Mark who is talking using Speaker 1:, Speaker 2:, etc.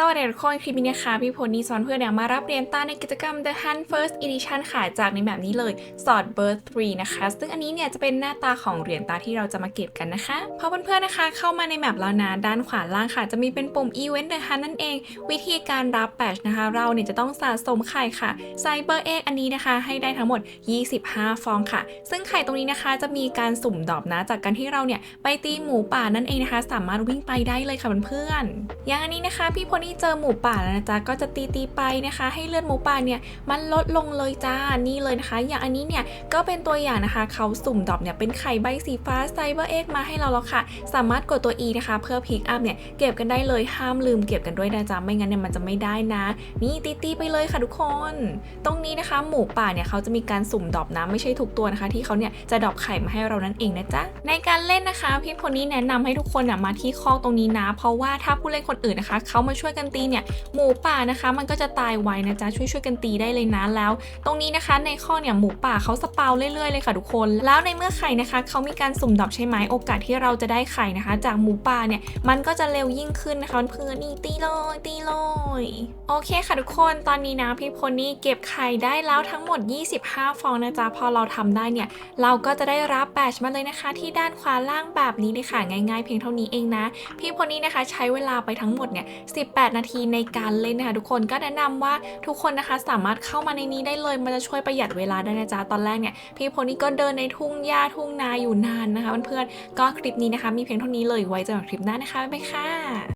Speaker 1: สวัสดีทุกคนคลิปนี้นะคะพี่พลนี่สอนเพื่อนเนี่ยมารับเหรียญตาในกิจกรรม The Hunt First Edition ค่ะจากในแบบนี้เลย Sword Birth 3 นะคะ ซึ่งอันนี้เนี่ยจะเป็นหน้าตาของเหรียญตาที่เราจะมาเก็บกันนะคะพอเพื่อนๆนะคะ เข้ามาในแมปแล้วนะด้านขวาล่างค่ะ จะมีเป็นปุ่ม Event The Hunt นั่นเอง วิธีการรับแบตนะคะ เราเนี่ยจะต้องสะสมไข่ค่ะ Cyber Egg อันนี้นะคะ ให้ได้ทั้งหมด 25 ฟองค่ะ ซึ่งไข่ตรงนี้นะคะจะมีการสุ่มดอปนะจากการที่เราเนี่ยไปตีหมูป่านั่นเองนะคะ สามารถวิ่งไปได้เลยค่ะเพื่อนๆอย่างอันนี้นะคะพี่พลนี่เจอหมูป่าแล้วนะจ๊ะก็จะตีตีไปนะคะ ให้เลือดหมูป่าเนี่ยมันลดลงเลยจ้านี่เลยนะคะ อย่างอันนี้เนี่ยก็เป็นตัวอย่างนะคะเขาสุ่มดอปเนี่ยเป็นไข่ใบสีฟ้าไซเบอร์เอ็กมาให้เราแล้วค่ะ สามารถกดตัว E นะคะ เพื่อพิกอัพเนี่ยเก็บกันได้เลยห้ามลืมเก็บกันด้วยนะจ๊ะไม่งั้นเนี่ยมันจะไม่ได้นะ นี่ตีตีไปเลยค่ะทุกคน ตรงนี้นะคะ หมูป่าเนี่ยเขาจะมีการสุ่มดอปนะไม่ใช่ทุกตัวนะคะ ที่เขาเนี่ยจะดอปไข่มาให้เรานั่นเองนะจ๊ะในการเล่นนะคะพี่คนนี้แนะนำให้ทุกคนน่ะมาที่คอกตรงนี้นะ เพราะว่าถ้าผู้เล่นคนอื่นนะคะเขามาช่วยกันตีเนี่ยหมูป่านะคะ มันก็จะตายไวนะจ๊ะช่วยช่วยกันตีได้เลยนะแล้ว ตรงนี้นะคะในข้อเนี่ยหมูป่าเขาสปาวเรื่อยๆเลยค่ะทุกคน แล้วในเมื่อไข่นะคะเขามีการสุ่มดอปใช่ไหมโอกาสที่เราจะได้ไข่นะคะ จากหมูป่าเนี่ยมันก็จะเร็วยิ่งขึ้นนะคะเพื่อนนี่ตีเลยตีเลยโอเคค่ะทุกคนตอนนี้นะพี่พลนี่เก็บไข่ได้แล้วทั้งหมด 25 ฟองนะจ๊ะพอเราทำได้เนี่ยเราก็จะได้รับแบตมาเลยนะคะ ที่ด้านขวาล่างแบบนี้เลยค่ะง่าย ๆ เพียงเท่านี้เองนะ พี่พลนี่นะคะใช้เวลาไปทั้งหมดเนี่ย18 8 นาทีในการเล่นนะคะทุกคนก็แนะนำว่าทุกคนนะคะสามารถเข้ามาในนี้ได้เลยมันจะช่วยประหยัดเวลาได้นะจ๊ะตอนแรกเนี่ยพี่พลนี่ก็เดินในทุ่งหญ้าทุ่งนาอยู่นานนะคะเพื่อนๆก็คลิปนี้นะคะ มีเพียงเท่านี้เลยไว้เจอกันคลิปหน้านะคะบ๊ายบายค่ะ